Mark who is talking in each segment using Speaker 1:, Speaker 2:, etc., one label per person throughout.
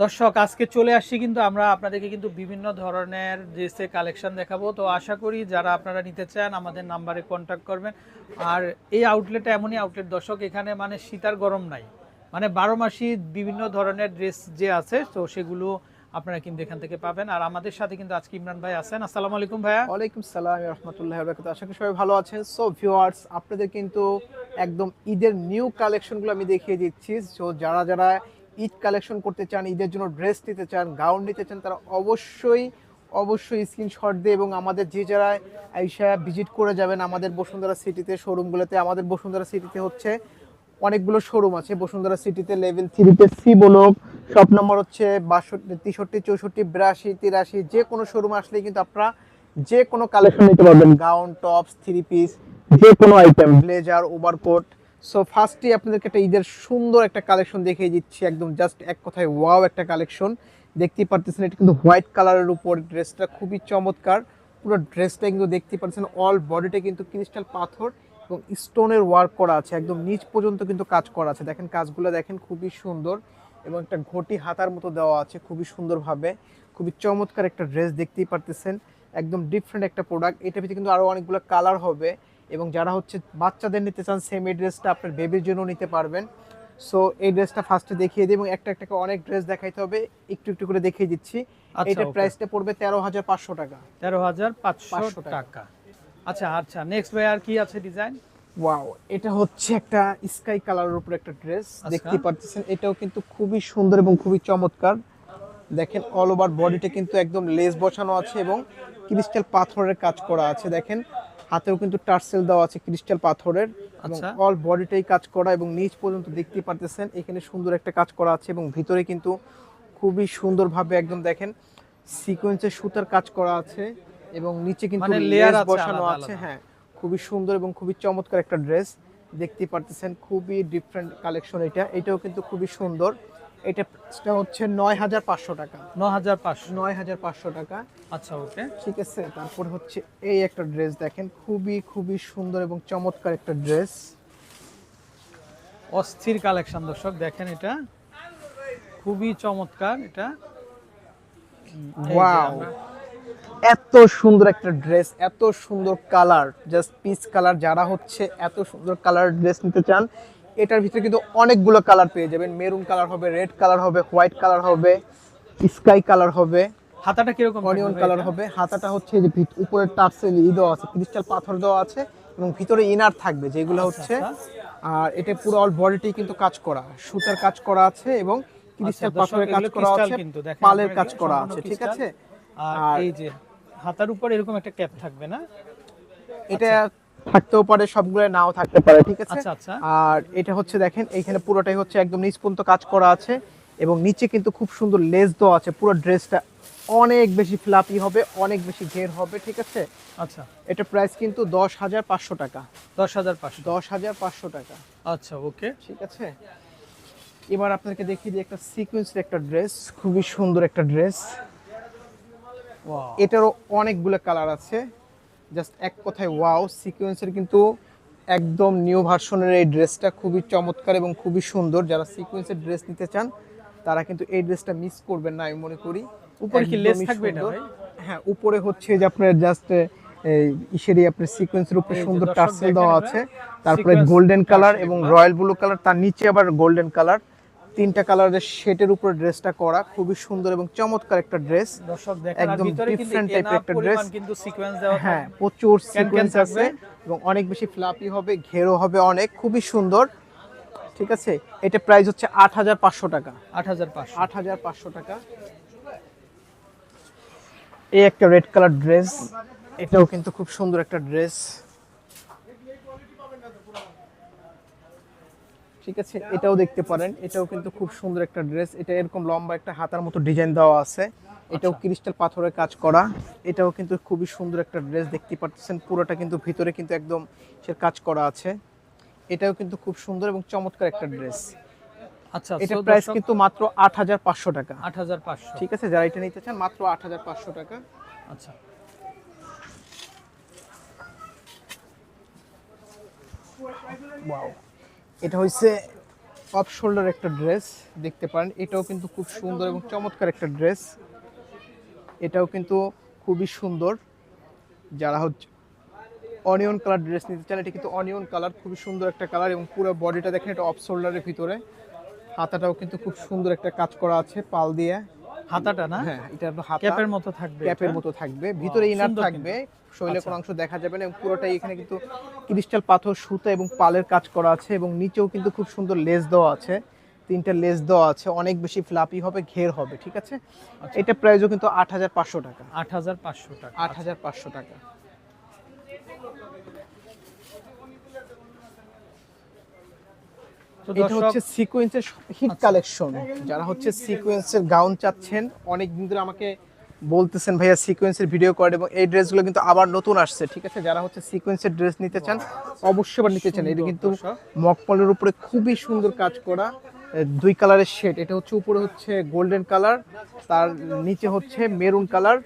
Speaker 1: দর্শক, আজকে চলে আসছি কিন্তু আমরা আপনাদেরকে কিন্তু বিভিন্ন ধরনের ড্রেসের কালেকশন দেখাবো। তো আশা করি যারা আপনারা নিতে চান, আমাদের নাম্বারে কন্ট্যাক্ট করবেন। আর এই আউটলেটটা এমনই আউটলেট দর্শক, এখানে মানে শীতার গরম নাই। মানে বারো মাসই বিভিন্ন ধরনের ড্রেস যে আছে, তো সেগুলো আপনারা কিন্তু এখান থেকে পাবেন। আর আমাদের সাথে কিন্তু আজকে ইমরান ভাই আছেন। আসসালামু আলাইকুম ভাইয়া।
Speaker 2: ওয়ালাইকুম সালাম রহমতুল্লাহ বরকাত আশা করি সবাই ভালো আছেন। সো ভিউয়ার্স আপনাদের কিন্তু একদম ঈদের নিউ কালেকশনগুলো আমি দেখিয়ে দিচ্ছি। সো যারা যারা ঈদ কালেকশন করতে চান, ঈদের জন্য ড্রেস নিতে চান, গাউন নিতে চান, তারা অবশ্যই অবশ্যই স্ক্রিনশট দিয়ে এবং আমাদের যে যারা আইসা ভিজিট করে যাবেন আমাদের বসুন্ধরা সিটিতে, শোরুমগুলোতে, আমাদের বসুন্ধরা সিটিতে হচ্ছে অনেকগুলো শোরুম আছে। বসুন্ধরা সিটিতে লেভেল থ্রিতে সি বলক, শপ নম্বর হচ্ছে বাষট্টি, তেষট্টি, চৌষট্টি, বিরাশি, তিরাশি, যে কোনো শোরুম আসলে কিন্তু আপনারা যে কোনো কালেকশন নিতে পারবেন। গাউন, টপস, থ্রি পিস, যে কোনো আইটেম ব্লেজার, ওভারকোট সো ফার্স্টে আপনাদেরকে একটা ঈদের সুন্দর একটা কালেকশন দেখিয়ে দিচ্ছি। একদম জাস্ট এক কথায় ওয়াও একটা কালেকশন দেখতেই পারতেছেন, এটা কিন্তু হোয়াইট কালারের উপর ড্রেসটা খুবই চমৎকার। পুরো ড্রেসটা কিন্তু দেখতে পাচ্ছেন অল বডিতে কিন্তু ক্রিস্টাল পাথর এবং স্টোনের ওয়ার্ক করা আছে। একদম নিচ পর্যন্ত কিন্তু কাজ করা আছে। দেখেন, কাজগুলো দেখেন, খুবই সুন্দর এবং একটা ঘটি হাতার মতো দেওয়া আছে, খুবই সুন্দরভাবে। খুবই চমৎকার একটা ড্রেস দেখতেই পারতেছেন। একদম ডিফারেন্ট একটা প্রোডাক্ট এটা ভিতরে কিন্তু আরও অনেকগুলো কালার হবে। এবং যারা হচ্ছে বাচ্চাদের নিতে চান সেম এই ড্রেসটা আপনার বেবির জন্য নিতে পারবেন। সো এই ড্রেসটা ফার্স্টে দেখিয়ে দিই এবং একটা একটাকে অনেক ড্রেস দেখাইতে হবে। একটু একটু করে দেখিয়ে দিচ্ছি।
Speaker 1: আচ্ছা, okay.
Speaker 2: প্রাইসটা পড়বে তেরো হাজার পাঁচশো টাকা।
Speaker 1: তেরো হাজার পাঁচশো
Speaker 2: টাকা।
Speaker 1: আচ্ছা আচ্ছা নেক্সট ভাই আর কি আছে ডিজাইন
Speaker 2: ওয়াও এটা হচ্ছে একটা স্কাই কালারের উপর একটা ড্রেস
Speaker 1: আচ্ছা।
Speaker 2: দেখতে পাচ্ছেন এটাও কিন্তু খুবই সুন্দর এবং খুবই চমৎকার। দেখেন অল ওভার বডিতে কিন্তু একদম লেস বসানো আছে এবং ক্রিস্টাল পাথরের কাজ করা আছে। দেখেন হাতেও কিন্তু টার্সেল দেওয়া আছে ক্রিস্টাল পাথরের এবং
Speaker 1: আচ্ছা।
Speaker 2: অল বডিটাই কাজ করা এবং নিচ পর্যন্ত দেখতে পারতেছেন। এখানে সুন্দর একটা কাজ করা আছে এবং ভিতরে কিন্তু খুবই সুন্দরভাবে একদম দেখেন সিকোয়েন্সের সুতার কাজ করা আছে এবং নিচে কিন্তু
Speaker 1: মানে
Speaker 2: লেয়ার বসানো আছে হ্যাঁ। খুবই সুন্দর এবং খুবই চমৎকার একটা ড্রেস দেখতে পারতেছেন। খুবই ডিফারেন্ট কালেকশন এটা। এটাও কিন্তু খুবই সুন্দর। এটা হচ্ছে নয় হাজার পাঁচশো টাকা।
Speaker 1: ন হাজার পাঁচশো।
Speaker 2: নয় হাজার পাঁচশো টাকা।
Speaker 1: আচ্ছা ওকে।
Speaker 2: ঠিক আছে তারপর হচ্ছে এই একটা ড্রেস দেখেন খুবই খুবই সুন্দর এবং চমৎকার একটা ড্রেস।
Speaker 1: অস্থির কালেকশন দর্শক দেখেন এটা। খুবই চমৎকার এটা।
Speaker 2: ওয়াও। এত সুন্দর একটা ড্রেস এত সুন্দর কালার জাস্ট পিচ কালার যারা হচ্ছে এত সুন্দর কালার ড্রেস নিতে চান এটার ভিতরে কিন্তু অনেকগুলো কালার পেয়ে যাবেন। মেরুন কালার হবে রেড কালার হবে হোয়াইট কালার হবে স্কাই কালার হবে
Speaker 1: হাতাটা কীরকম
Speaker 2: অনিয়ন কালার হবে। হাতাটা হচ্ছে যে উপরের টার্সেল ই দেওয়া আছে ক্রিস্টাল পাথর দেওয়া আছে এবং ভিতরে ইনার থাকবে যেগুলো
Speaker 1: আচ্ছা,
Speaker 2: হচ্ছে
Speaker 1: আচ্ছা।
Speaker 2: আর এটা পুরো অল বডিটি কিন্তু কাজ করা সুতার কাজ করা আছে এবং ক্রিস্টাল
Speaker 1: আচ্ছা,
Speaker 2: পাথরের কাজ করা আছে
Speaker 1: কিন্তু, দেখেন
Speaker 2: পালের কাজ করা আছে ঠিক আছে?
Speaker 1: আর- এই যে হাতার উপর এরকম একটা ক্যাপ থাকবে না?
Speaker 2: এটা থাকতেও পারে সবগুলো নাও থাকতে পারে ঠিক আছে?
Speaker 1: আচ্ছা, আচ্ছা।
Speaker 2: আর এটা হচ্ছে দেখেন এখানে পুরোটাই হচ্ছে একদম নিচ পর্যন্ত কাজ করা আছে এবং নিচে কিন্তু খুব সুন্দর লেস দেওয়া আছে পুরো ড্রেসটা অনেক বেশি ফ্লাপি হবে অনেক বেশি ঘের হবে ঠিক আছে?
Speaker 1: আচ্ছা।
Speaker 2: এটা প্রাইস কিন্তু দশ হাজার পাঁচশো টাকা।
Speaker 1: দশ হাজার পাঁচশো
Speaker 2: দশ হাজার পাঁচশো টাকা।
Speaker 1: আচ্ছা ওকে।
Speaker 2: ঠিক আছে? এবার আপনাকে দেখিয়ে দিই একটা সিকোয়েন্সের একটা ড্রেস খুবই সুন্দর একটা ড্রেস।
Speaker 1: ওয়াও।
Speaker 2: এটারও অনেকগুলো কালার আছে। জাস্ট এক কথায় ওয়াও সিকোয়েন্সের কিন্তু একদম নিউ ভার্সনের এই ড্রেসটা খুবই চমৎকার এবং খুবই সুন্দর। যারা সিকোয়েন্সের ড্রেস নিতে চান তারা কিন্তু এই ড্রেসটা মিস করবেন না আমি মনে করি।
Speaker 1: উপরে কি লেস থাকবে এটা
Speaker 2: হ্যাঁ উপরে হচ্ছে যে আপনার জাস্ট এই ইসেরই আপনার সিকোয়েন্সের উপরে সুন্দর টার্সেল দেওয়া আছে। তারপরে গোল্ডেন কালার এবং। রয়্যাল ব্লু কালার তার নিচে আবার গোল্ডেন কালার তিনটা কালারের শেটের উপরে ড্রেসটা করা খুবই সুন্দর এবং চমৎকার একটা ড্রেস। একদম এর
Speaker 1: enough
Speaker 2: একটা ড্রেস।
Speaker 1: কিন্তু সিকোয়েন্স দেওয়া
Speaker 2: হ্যাঁ প্রচুর সিকোয়েন্স আছে এবং অনেক বেশি ফ্লাপি হবে ঘেরো হবে অনেক খুবই সুন্দর। ঠিক আছে? এটা প্রাইস হচ্ছে আট হাজার পাঁচশো টাকা।
Speaker 1: আট হাজার পাঁচশো।
Speaker 2: আট হাজার পাঁচশো টাকা। এই একটা রেড কালার ড্রেস এটাও কিন্তু খুব সুন্দর একটা ড্রেস ঠিক আছে? এটাও দেখতে পারেন। এটাও কিন্তু খুব সুন্দর একটা ড্রেস। এটা এরকম লম্বা একটা হাতার মতো ডিজাইন দেওয়া আছে। এটাও ক্রিস্টাল পাথরের কাজ করা। এটাও কিন্তু খুবই সুন্দর একটা ড্রেস দেখতে পাচ্ছেন। পুরোটা কিন্তু ভিতরে কিন্তু একদম সে কাজ করা আছে। এটাও কিন্তু খুব সুন্দর এবং চমৎকার একটা ড্রেস।
Speaker 1: আচ্ছা
Speaker 2: এটা প্রাইস কিন্তু মাত্র আট হাজার পাঁচশো টাকা।
Speaker 1: আট হাজার পাঁচশো।
Speaker 2: ঠিক আছে? যারা এটা নিতে চান মাত্র আট হাজার পাঁচশো টাকা।
Speaker 1: আচ্ছা।
Speaker 2: ওয়াও এটা হচ্ছে অফ শোল্ডার একটা ড্রেস দেখতে পারেন। এটাও কিন্তু খুব সুন্দর এবং চমৎকার একটা ড্রেস এটাও কিন্তু খুবই সুন্দর। যারা হচ্ছে অনিয়ন কালার ড্রেস নিতে চান, এটা কিন্তু অনিয়ন কালার খুবই সুন্দর একটা কালার এবং পুরো বডিটা দেখেন এটা অফ শোল্ডারের ভিতরে। হাতাটাও কিন্তু খুব সুন্দর একটা কাজ করা আছে পাল দিয়ে।
Speaker 1: হাতাটা না?
Speaker 2: হ্যাঁ এটা হাতা।
Speaker 1: ক্যাপের মতো থাকবে
Speaker 2: ক্যাপের মতো থাকবে। ভিতরে ইনার থাকবে। শরীরে
Speaker 1: আচ্ছা।
Speaker 2: কোনো অংশ দেখা যাবে না পুরোটাই এখানে কিন্তু ক্রিস্টাল পাথর সুতা এবং পালের কাজ করা আছে এবং নিচেও কিন্তু খুব সুন্দর লেস দেওয়া আছে। তিনটা লেস দেওয়া আছে। অনেক বেশি ফ্লাপি হবে ঘের হবে ঠিক আছে?
Speaker 1: আচ্ছা।
Speaker 2: এটা প্রাইসও কিন্তু আট হাজার পাঁচশো টাকা।
Speaker 1: আট হাজার পাঁচশো টাকা।
Speaker 2: আট হাজার পাঁচশো টাকা। এটা হচ্ছে সিকোয়েন্সের হিট। কালেকশন যারা হচ্ছে সিকোয়েন্সের গাউন চাচ্ছেন অনেক দিন ধরে আমাকে বলতেছেন ভাইয়া সিকোয়েন্সের ভিডিও এবং এই ড্রেসগুলো কিন্তু আবার নতুন আসছে। ঠিক আছে? যারা হচ্ছে সিকোয়েন্সের ড্রেস নিতে চান অবশ্যই আবার নিতে চান। এটা কিন্তু। মকপলের উপরে খুবই সুন্দর কাজ করা দুই কালারের শেড এটা হচ্ছে উপরে হচ্ছে গোল্ডেন কালার তার নিচে হচ্ছে maroon colour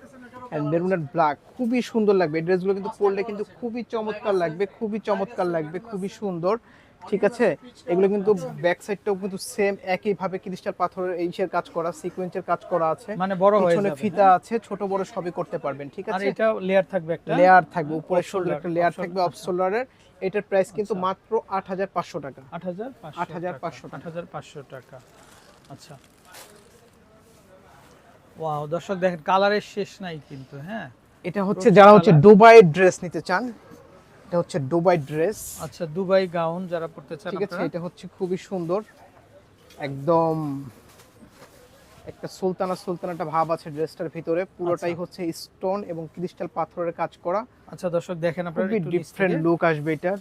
Speaker 2: maroon and black খুবই সুন্দর লাগবে। এই ড্রেসগুলো কিন্তু পরলে কিন্তু খুবই চমৎকার লাগবে খুবই চমৎকার লাগবে খুবই সুন্দর। ঠিক আছে? এগুলো কিন্তু ব্যাক সাইডটাও কিন্তু সেম একই ভাবে ক্রিস্টাল পাথরের এইসের কাজ করা সিকোয়েন্সের কাজ করা আছে।
Speaker 1: মানে বড় হয়ে যাবে।
Speaker 2: ফিতা আছে ছোট বড় সবই করতে পারবেন ঠিক আছে?
Speaker 1: আর এটা লেয়ার থাকবে একটা?
Speaker 2: লেয়ার থাকবে উপরে শোল্ডার একটা লেয়ার থাকবে অফ শোল্ডারের এটার প্রাইস কিন্তু
Speaker 1: আচ্ছা।
Speaker 2: মাত্র আট হাজার পাঁচশো টাকা।
Speaker 1: আট হাজার
Speaker 2: আট হাজার পাঁচশো
Speaker 1: আট হাজার পাঁচশো টাকা। আচ্ছা। ওয়াও দর্শক দেখেন কালারের শেষ নাই কিন্তু হ্যাঁ?
Speaker 2: এটা হচ্ছে যারা হচ্ছে দুবাই ড্রেস নিতে চান এটা হচ্ছে দুবাই ড্রেস।
Speaker 1: আচ্ছা দুবাই গাউন যারা পড়তে চান
Speaker 2: ঠিক আছে এটা হচ্ছে খুবই সুন্দর। একদম একটা সুলতানা সুলতানাটা ভাব আছে ড্রেসটার ভিতরে। পুরোটাই
Speaker 1: আচ্ছা।
Speaker 2: হচ্ছে স্টোন এবং ক্রিস্টাল পাথরের কাজ করা।
Speaker 1: আচ্ছা দর্শক দেখেন আপনারা একটু
Speaker 2: ডিফারেন্ট। লুক আসবে এটার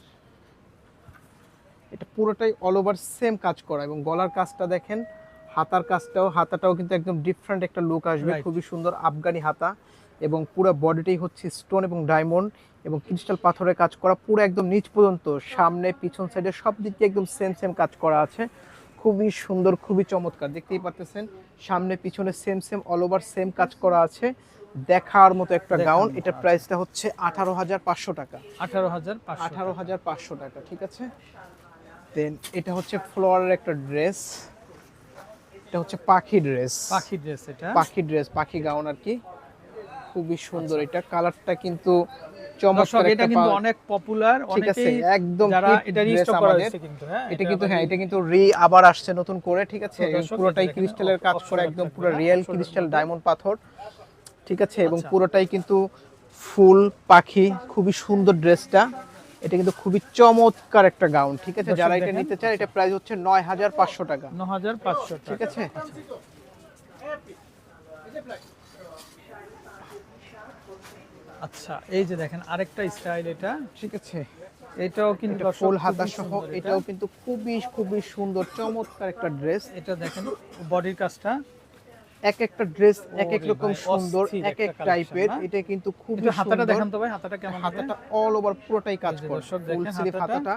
Speaker 2: এটা পুরোটাই অল ওভার সেম কাজ করা এবং গলার কাজটা দেখেন হাতার কাজটাও হাতাটাও কিন্তু একদম ডিফারেন্ট একটা লুক আসবে। খুবই সুন্দর আফগানি হাতা। এবং পুরো বডিটাই হচ্ছে স্টোন এবং ডায়মন্ড এবং ক্রিস্টাল পাথরের কাজ করা পুরো একদম নিচ পর্যন্ত সামনে পিছন সাইডে সব দিক দিয়ে একদম সেম সেম কাজ করা আছে। খুবই সুন্দর খুবই চমৎকার দেখতেই পাচ্ছেন সামনে পিছনে same same all over same কাজ করা আছে। দেখার মতো একটা গাউন এটার। প্রাইসটা হচ্ছে আঠারো হাজার পাঁচশো টাকা।
Speaker 1: আঠারো হাজার
Speaker 2: আঠারো হাজার পাঁচশো টাকা ঠিক আছে? দেন এটা হচ্ছে ফ্লোয়ারের একটা ড্রেস এটা হচ্ছে পাখি ড্রেস
Speaker 1: পাখি ড্রেস এটা।
Speaker 2: পাখি ড্রেস পাখি গাউন আর কি। খুবই সুন্দর। এটা কালারটা কিন্তু
Speaker 1: আচ্ছা।
Speaker 2: চমৎকার
Speaker 1: এটা কিন্তু অনেক পপুলার অনেকেই
Speaker 2: একদম
Speaker 1: যারা এটা রিস্টক করা হয়েছে কিন্তু হ্যাঁ
Speaker 2: এটা কিন্তু হ্যাঁ এটা কিন্তু রি আবার আসছে নতুন করে ঠিক আছে? পুরোটাই
Speaker 1: এটা
Speaker 2: ক্রিস্টালের কাজ
Speaker 1: option
Speaker 2: একদম পুরো
Speaker 1: হ্যাঁ,
Speaker 2: রিয়েল ক্রিস্টাল ডায়মন্ড পাথর ঠিক আছে? এবং
Speaker 1: আচ্ছা।
Speaker 2: পুরোটাই কিন্তু ফুল পাখি খুবই সুন্দর ড্রেসটা এটা কিন্তু খুবই চমৎকার একটা গাউন ঠিক আছে? যারা এটা নিতে চায় এটা প্রাইস হচ্ছে নয় হাজার পাঁচশো টাকা।
Speaker 1: হাজার পাঁচশো
Speaker 2: ঠিক আছে?
Speaker 1: আচ্ছা এই যে দেখেন আরেকটা স্টাইল এটা।
Speaker 2: ঠিক আছে।
Speaker 1: এটাও কিন্তু
Speaker 2: ফুল হাতা সহ এটাও কিন্তু খুবই খুবই সুন্দর চমৎকার একটা ড্রেস
Speaker 1: এটা দেখেন বডির কাজটা।
Speaker 2: এক একটা ড্রেস এক এক রকম সুন্দর এক এক টাইপের এটা কিন্তু
Speaker 1: একটু হাতাটা দেখান তো ভাই হাতাটা কেমন
Speaker 2: হাতাটা অল ওভার পুরোটাই কাজ করা। ফুল
Speaker 1: দেখেন
Speaker 2: স্লিভ
Speaker 1: হাতাটা।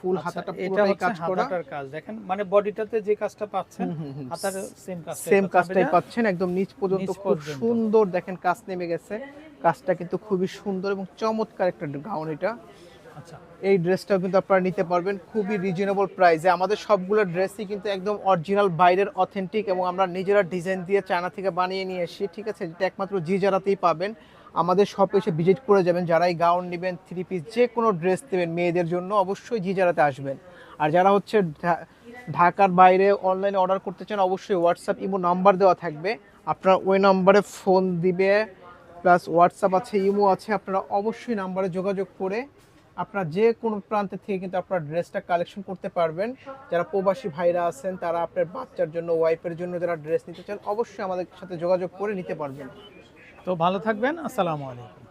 Speaker 2: ফুল
Speaker 1: আচ্ছা,
Speaker 2: হাতাটা পুরোটাই কাজ করা।
Speaker 1: হাতাটার কাজ। দেখেন মানে বডিটাতে যে কাজটা পাচ্ছেন। হাতার সেম কাজ
Speaker 2: সেম কাজটাই পাচ্ছেন একদম নিচ পর্যন্ত খুব সুন্দর দেখেন কাজ নেমে গেছে। কাজটা কিন্তু খুবই সুন্দর এবং চমৎকার একটা গাউন এটা।
Speaker 1: আচ্ছা।
Speaker 2: এই ড্রেসটাও কিন্তু আপনারা নিতে পারবেন খুবই রিজনেবল প্রাইসে আমাদের সবগুলো ড্রেসই কিন্তু একদম অরিজিনাল বাইরের অথেন্টিক এবং আমরা নিজেরা ডিজাইন দিয়ে চায়না থেকে বানিয়ে নিয়ে এসেছি ঠিক আছে? যেটা একমাত্র জি জারাতেই পাবেন। আমাদের শপে এসে ভিজিট করে যাবেন। যারাই গাউন নেবেন থ্রি পিস যে কোনো ড্রেস দেবেন মেয়েদের জন্য অবশ্যই জি জারাতে আসবেন। আর যারা হচ্ছে ঢাকার বাইরে অনলাইনে অর্ডার করতে চান অবশ্যই হোয়াটসঅ্যাপ ইমো নাম্বার দেওয়া থাকবে। আপনারা ওই নাম্বারে ফোন দিবে। প্লাস হোয়াটসঅ্যাপ আছে, ইমো আছে, আপনারা অবশ্যই নাম্বারে যোগাযোগ করে আপনারা যে কোনো প্রান্তে থেকে কিন্তু আপনার ড্রেসটা কালেকশন করতে পারবেন। যারা প্রবাসী ভাইরা আছেন, তারা আপনার বাচ্চার জন্য, ওয়াইফের জন্য যারা ড্রেস নিতে চান, অবশ্যই আমাদের সাথে যোগাযোগ করে নিতে পারবেন।
Speaker 1: তো ভালো থাকবেন, আসসালামু আলাইকুম।